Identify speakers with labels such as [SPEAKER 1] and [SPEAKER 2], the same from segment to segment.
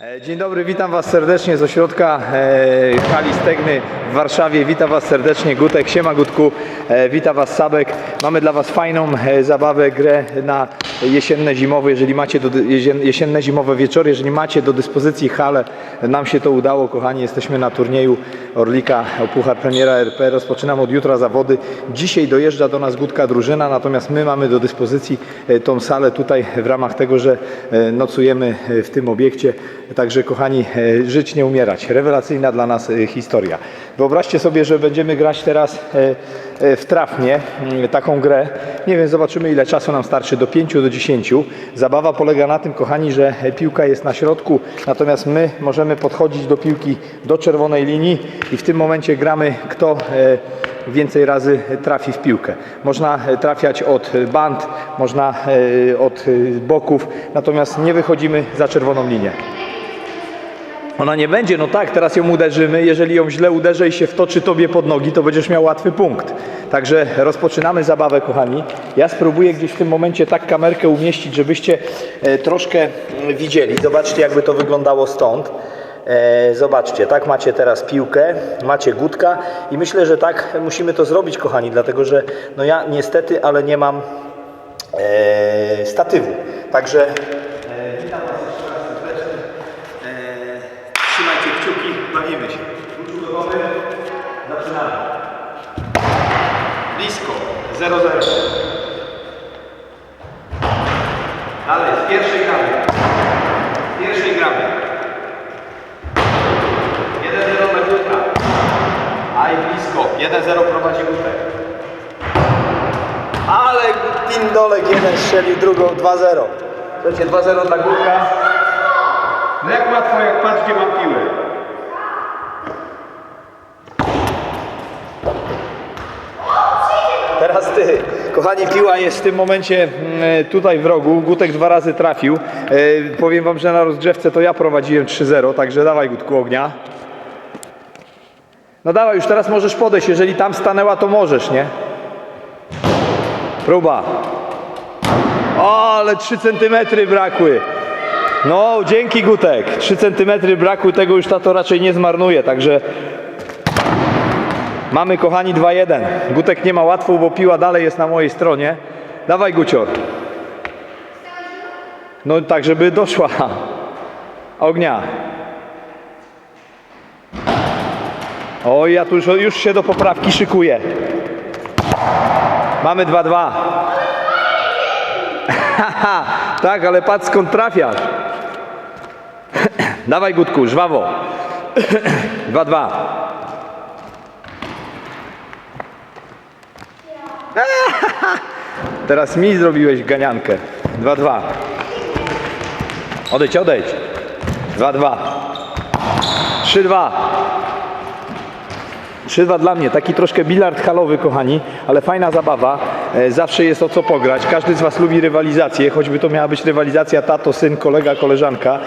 [SPEAKER 1] E, Dzień dobry, witam Was serdecznie z ośrodka e, hali Stegny w Warszawie. Witam Was serdecznie Gutek, siema Gutku, e, witam Was Sabek. Mamy dla Was fajną zabawę, grę na jesienne, zimowe, jeżeli macie do, jesien- jesienne, zimowe wieczory, jeżeli macie do dyspozycji halę, nam się to udało, kochani, jesteśmy na turnieju Orlika o Puchar Premiera RP. Rozpoczynam od jutra zawody. Dzisiaj dojeżdża do nas Gutka drużyna, natomiast my mamy do dyspozycji e, tą salę tutaj w ramach tego, że e, nocujemy e, w tym obiekcie. Także kochani, żyć nie umierać. Rewelacyjna dla nas historia. Wyobraźcie sobie, że będziemy grać teraz e, e, w trafnie mm, taką grę. Nie wiem, zobaczymy ile czasu nam starczy, do 5 do 10. Zabawa polega na tym, kochani, że e, piłka jest na środku, natomiast my możemy podchodzić do piłki do czerwonej linii i w tym momencie gramy kto e, więcej razy trafi w piłkę. Można e, trafiać od band, można e, od e, boków, natomiast nie wychodzimy za czerwoną linię. Ona nie będzie, no tak, teraz ją uderzymy. Jeżeli ją źle uderzę i się wtoczy tobie pod nogi, to będziesz miał łatwy punkt. Także rozpoczynamy zabawę, kochani. Ja spróbuję gdzieś w tym momencie tak kamerkę umieścić, żebyście e, troszkę mm, widzieli. Zobaczcie, jakby to wyglądało stąd. E, Zobaczcie, tak macie teraz piłkę, macie gutka i myślę, że tak musimy to zrobić, kochani, dlatego że no ja niestety, ale nie mam e, statywu. Także e, witam Was jeszcze raz serdecznie. Eee, Trzymajcie kciuki, bawimy się. Klucz gotowy, zaczynamy. Blisko, 0-0. Dalej, z pierwszej gramy. Z pierwszej gramy. 1-0 dla Gutka. Aj, blisko. 1-0 prowadzi Gutek. Ale Pindolek jeden strzelił, drugą 2-0. Słuchajcie, 2-0 dla Gutka. No jak łatwo, jak patrz, gdzie mam piłę. Teraz ty. Kochani, piła jest w tym momencie mm, tutaj w rogu. Gutek dwa razy trafił. E, powiem wam, że na rozgrzewce to ja prowadziłem 3-0, także dawaj Gutku ognia. No dawaj, już teraz możesz podejść. Jeżeli tam stanęła, to możesz, nie? Próba. O, ale 3 cm brakły. No, dzięki Gutek. 3 cm brakły, tego już tato raczej nie zmarnuje, także mamy kochani 2-1. Gutek nie ma łatwo, bo piła dalej jest na mojej stronie. Dawaj Gucior. No tak, żeby doszła. Ognia. Oj, ja tu już, już się do poprawki szykuję. Mamy 2-2. Haha, tak, ale patrz skąd trafiasz. Dawaj Gutku, żwawo. 2-2. Teraz mi zrobiłeś ganiankę. 2-2. Odejdź, odejdź. 2-2. 3-2. 3-2 dla mnie, taki troszkę bilard halowy, kochani, ale fajna zabawa. E, Zawsze jest o co pograć. Każdy z Was lubi rywalizację, choćby to miała być rywalizacja tato, syn, kolega, koleżanka.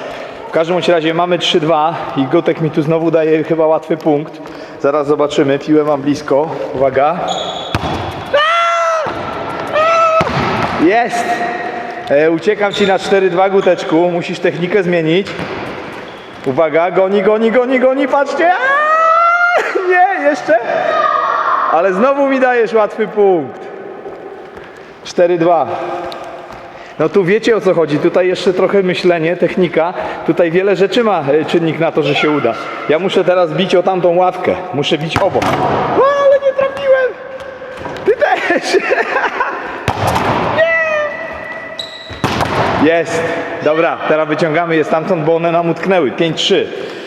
[SPEAKER 1] W każdym razie mamy 3-2 i Gotek mi tu znowu daje chyba łatwy punkt. Zaraz zobaczymy, piłę mam blisko. Uwaga. Jest! E, uciekam Ci na 4-2 Guteczku, musisz technikę zmienić. Uwaga, goni, goni, goni, goni, patrzcie! Aaaa! Nie, jeszcze? Ale znowu mi dajesz łatwy punkt. 4-2. No tu wiecie o co chodzi, tutaj jeszcze trochę myślenie, technika, tutaj wiele rzeczy ma e, czynnik na to, że się uda. Ja muszę teraz bić o tamtą ławkę, muszę bić obok. O, ale nie trafiłem! Ty też! Jest. Dobra, teraz wyciągamy je stamtąd, bo one nam utknęły. 5-3.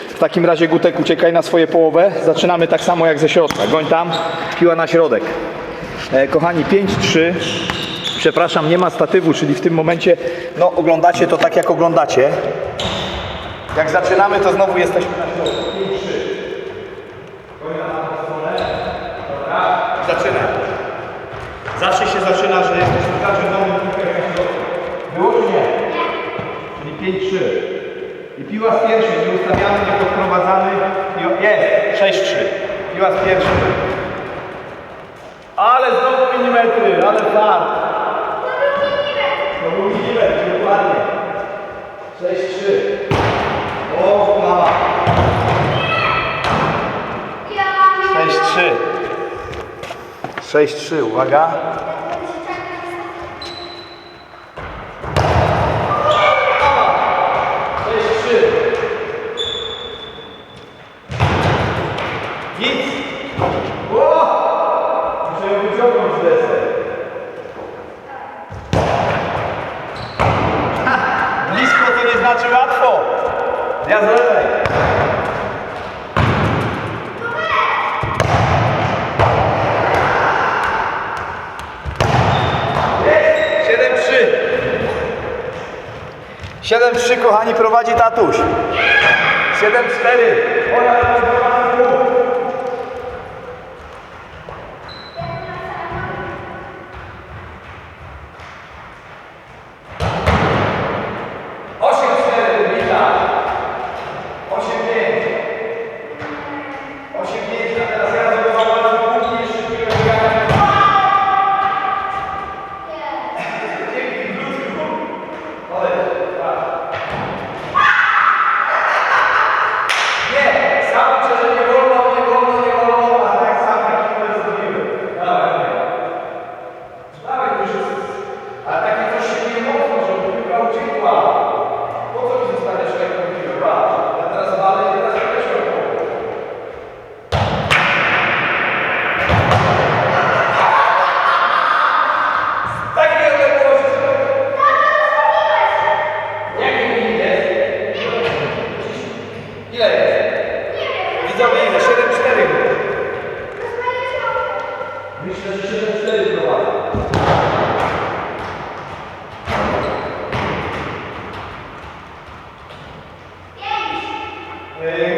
[SPEAKER 1] W takim razie Gutek uciekaj na swoje połowę. Zaczynamy tak samo jak ze środka. Goń tam, piła na środek. E, kochani, 5-3. Przepraszam, nie ma statywu, czyli w tym momencie no, oglądacie to tak jak oglądacie. Jak zaczynamy, to znowu jesteśmy na środku. 5-3. Goń na stronę. Dobra, zaczynaj. Zawsze się zaczyna, że jesteśmy w każdym domu. Było czy nie? Czyli 5-3. I piła z pierwszej, nie ustawiamy, nie podprowadzamy. Jest, 6-3. Piła z pierwszej. Ale znowu milimetry, ale fart. To był milimetr, dokładnie. 6-3. O, 6-3. 6-3, uwaga. Ja z lewej. 7-3. 7-3 kochani prowadzi tatuś. 7-4. Ola prowadzi punkt. Osiem cztery, Wita. Osiem pięć. Osiem pięć, a teraz ja zdobywam punkt jeszcze szybkiego biegania. Dzięki, wrócił. Podejdź, tak. Nie, sam uczę, że nie wolno, nie wolno, nie wolno, a tak sam taki numer zrobiłem. Dawaj, dawaj, to już jest... Ale takie coś się nie mocno, żeby piłka uciekła. Po co mi zostaniesz ręką piłkę? Patrz, ja teraz walę i teraz też ręką. Takie odległości. Jaki mi jest? Ile jest? Widzowie, ile? 7-4 Myślę, że 7-4 prowadzę.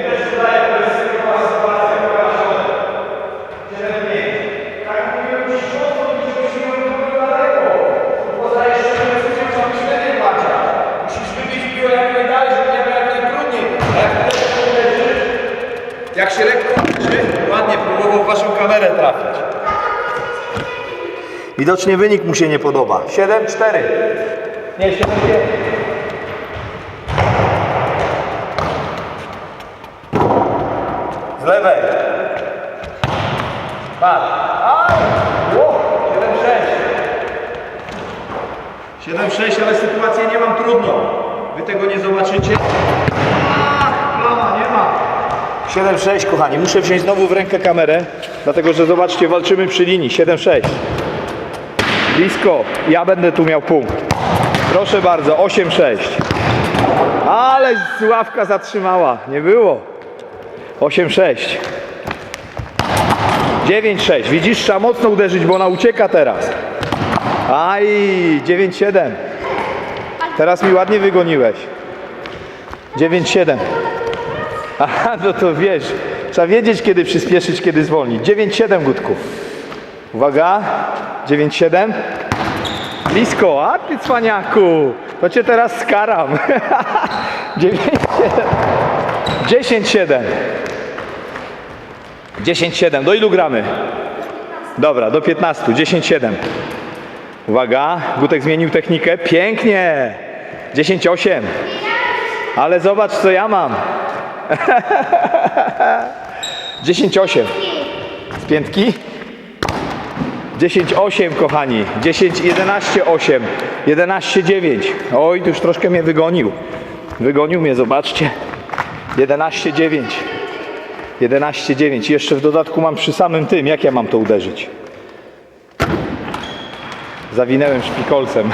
[SPEAKER 1] Też wydaje, to jest sytuacja, sytuacja, która ma środek. 7-5. Tak mówiłem, musisz mocno być, żebyś nie odbył daleko. To poza jeszcze inwestycją trzeba myślenie Macia. Musisz wybić piłę jak najdalej, żeby nie było jak najtrudniej. A jak lekko uderzysz, jak się lekko uderzy, ładnie próbował w waszą kamerę trafić. Widocznie wynik mu się nie podoba. 7-4. Nie, 7-5. Z lewej. Patrz. Ło! 7-6. 7-6, ale sytuację nie mam trudną. Wy tego nie zobaczycie. Plama nie ma. 7-6, kochani. Muszę wziąć znowu w rękę kamerę, dlatego że zobaczcie, walczymy przy linii. 7-6. Blisko. Ja będę tu miał punkt. Proszę bardzo, 8-6. Ale ławka zatrzymała. Nie było. 8-6. 9-6. Widzisz, trzeba mocno uderzyć, bo ona ucieka teraz. Aj, 9-7. Teraz mi ładnie wygoniłeś. 9-7. Aha, no to wiesz, trzeba wiedzieć, kiedy przyspieszyć, kiedy zwolnić. 9-7, Gutku. Uwaga, 9-7. Blisko, a ty cwaniaku, to cię teraz skaram. 9-7. 10-7. 10-7. Do ilu gramy? Dobra, do 15. 10-7. Uwaga, Gutek zmienił technikę. Pięknie. 10-8. Ale zobacz, co ja mam. 10-8. Z piętki? 10-8, kochani. 10, 11, 8. 11, 9. Oj, tu już troszkę mnie wygonił. Wygonił mnie, zobaczcie. 11, 9. 11, 9. Jeszcze w dodatku mam przy samym tym. Jak ja mam to uderzyć? Zawinęłem szpikolcem.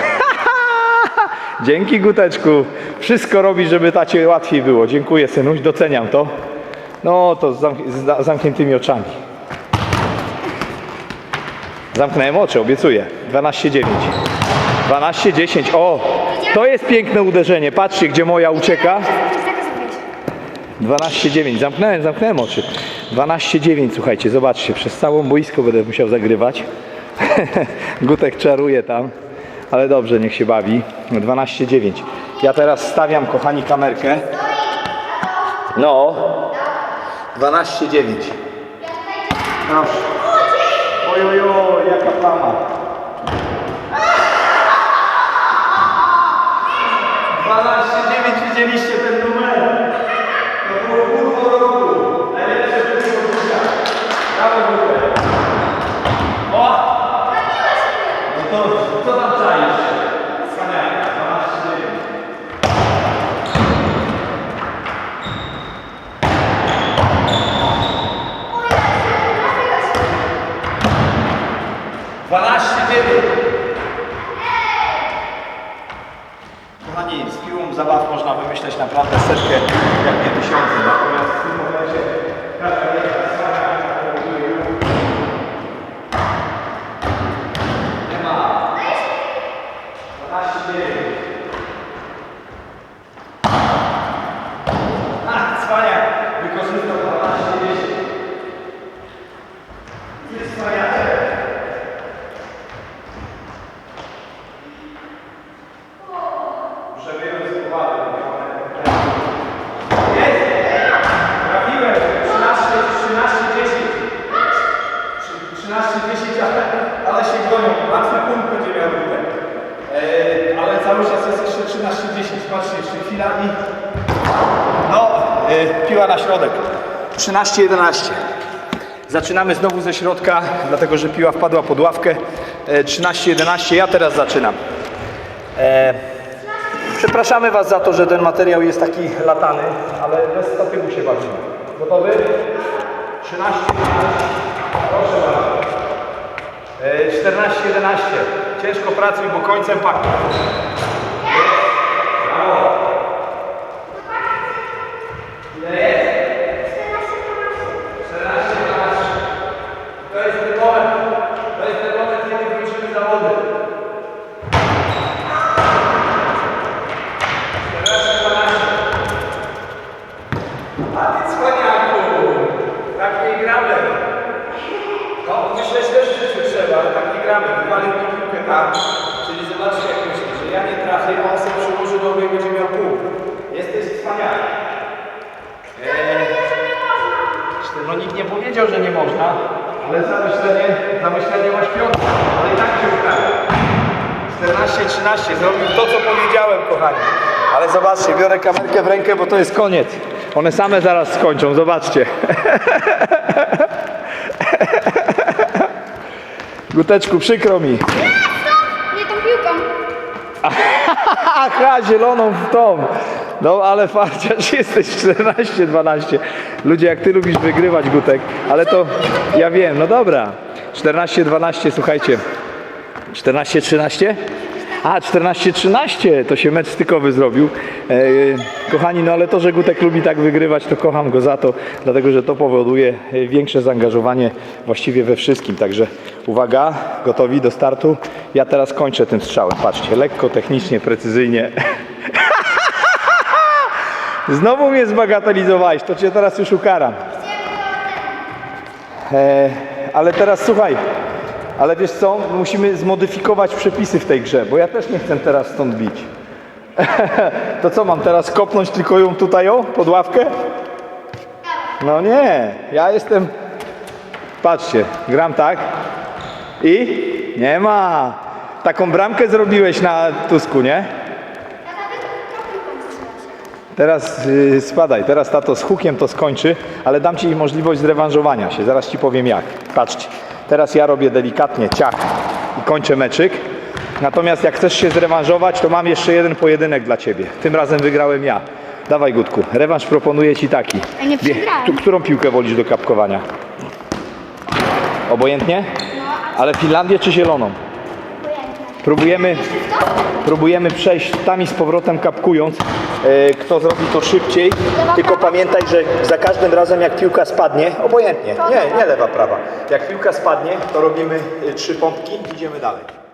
[SPEAKER 1] Dzięki Guteczku. Wszystko robi, żeby tacie łatwiej było. Dziękuję synuś, doceniam to. No to z, zamk- z za- zamkniętymi oczami. Zamknąłem oczy, obiecuję. 12-9. 12-10. O! To jest piękne uderzenie. Patrzcie, gdzie moja ucieka. 12-9. Zamknąłem, zamknąłem oczy. 12-9, słuchajcie, zobaczcie, przez całą boisko będę musiał zagrywać. Gutek czaruje tam, ale dobrze, niech się bawi. 12-9. Ja teraz stawiam, kochani, kamerkę. No. 12-9. Proszę. Oj, oj, oj, reclamar. 12 9. Kochani, z piłą zabaw można wymyśleć naprawdę setkę, jak nie tysiące. Natomiast piła na środek. 13, 11. Zaczynamy znowu ze środka, dlatego że piła wpadła pod ławkę. E, 13, 11. Ja teraz zaczynam. E, Przepraszamy Was za to, że ten materiał jest taki latany, ale bez statywu się bawimy. Gotowy? 13, 11. Proszę bardzo. E, 14, 11. Ciężko pracuj, bo końcem paku. Brawo. Ile jest? 14, 12. To jest ten moment. To jest ten moment, kiedy kończymy zawody. 14, 12. A ty cwaniaku! Tak nie gramy. No, myśleć też w życiu trzeba, ale tak nie gramy. Wywalił mi piłkę tam. Czyli zobaczcie, jak myślę, że ja nie trafię, a on sobie przyłoży nogę i będzie miał punkt. Jesteś cwaniak. Eee, no nikt nie powiedział, że nie można, ale za myślenie, za myślenie masz piątkę, ale i tak cię ukarał. 14-13, zrobił to, co powiedziałem, kochani. Ale zobaczcie, biorę kamerkę w rękę, bo to jest koniec. One same zaraz skończą, zobaczcie. Guteczku, przykro mi. Aha, zieloną w tą. No ale farciarz jesteś 14-12. Ludzie, jak ty lubisz wygrywać, Gutek, ale to ja wiem, no dobra. 14-12, słuchajcie. 14-13? A, 14-13, to się mecz stykowy zrobił. E, kochani, no ale to, że Gutek lubi tak wygrywać, to kocham go za to, dlatego że to powoduje e, większe zaangażowanie właściwie we wszystkim. Także uwaga, gotowi do startu. Ja teraz kończę tym strzałem. Patrzcie, lekko, technicznie, precyzyjnie. Znowu mnie zbagatelizowałeś, to cię teraz już ukaram. E, ale teraz słuchaj, ale wiesz co, musimy zmodyfikować przepisy w tej grze, bo ja też nie chcę teraz stąd bić. to co, mam teraz kopnąć tylko ją tutaj o, pod ławkę? No nie, ja jestem... Patrzcie, gram tak i nie ma. Taką bramkę zrobiłeś na Tusku, nie? Teraz y, spadaj, teraz tato z hukiem to skończy, ale dam Ci możliwość zrewanżowania się, zaraz Ci powiem jak. Patrzcie, teraz ja robię delikatnie ciach i kończę meczyk. Natomiast jak chcesz się zrewanżować, to mam jeszcze jeden pojedynek dla Ciebie. Tym razem wygrałem ja. Dawaj Gutku, rewanż proponuję Ci taki.
[SPEAKER 2] A nie przegrałem.
[SPEAKER 1] tu, którą piłkę wolisz do kapkowania? Obojętnie? Ale Finlandię czy zieloną? Próbujemy, próbujemy przejść tam i z powrotem kapkując. E, Kto zrobi to szybciej, tylko pamiętaj, że za każdym razem jak piłka spadnie, obojętnie, nie, nie lewa, prawa. Jak piłka spadnie, to robimy e, trzy pompki, idziemy dalej.